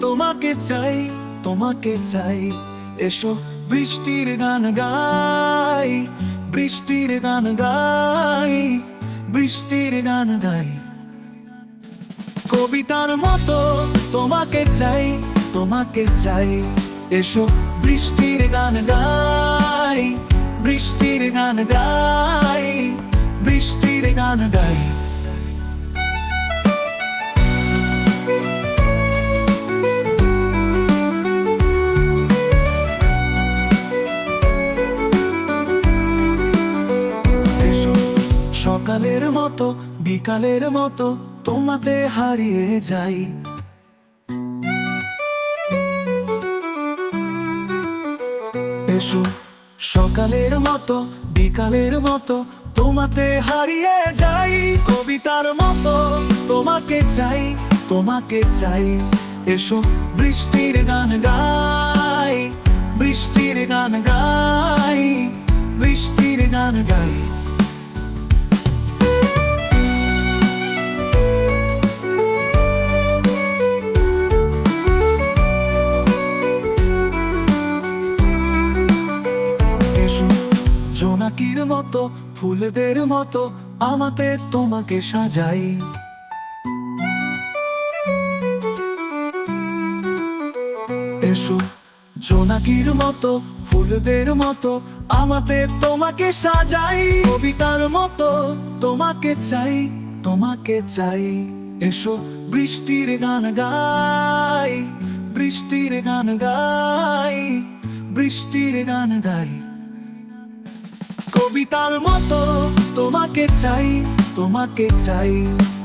তোমাকে চাই তোমাকে চাই। এসো বৃষ্টির গান গাই, বৃষ্টির গান গাই, বৃষ্টির গান গাই। কবিতার মতো তোমাকে চাই তোমাকে চাই। এসো বৃষ্টির গান গাই, বৃষ্টির গান গাই। সকালের মতো, বিকালের মতো তোমাতে হারিয়ে যাই। এসো, সকালের মতো, বিকালের মতো তোমাতে হারিয়ে যাই। কবিতার মতো তোমাকে চাই তোমাকে চাই। এসো, বৃষ্টির গান গাই, বৃষ্টির গান গাই, বৃষ্টির গান গাই। জোনাকির মতো, ফুলদের মতো আমাতে তোমাকে সাজাই। এসো, জোনাকির মতো, ফুলদের মতো আমাতে তোমাকে সাজাই। কবিতার মতো তোমাকে চাই তোমাকে চাই। এসো, বৃষ্টির গান গাই, বৃষ্টির গান গাই, বৃষ্টির গান গাই। কবিতার মতো তোমাকে চাই তোমাকে চাই।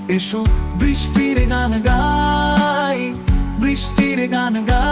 এসো বৃষ্টির গান গাই বৃষ্টির গান গাই।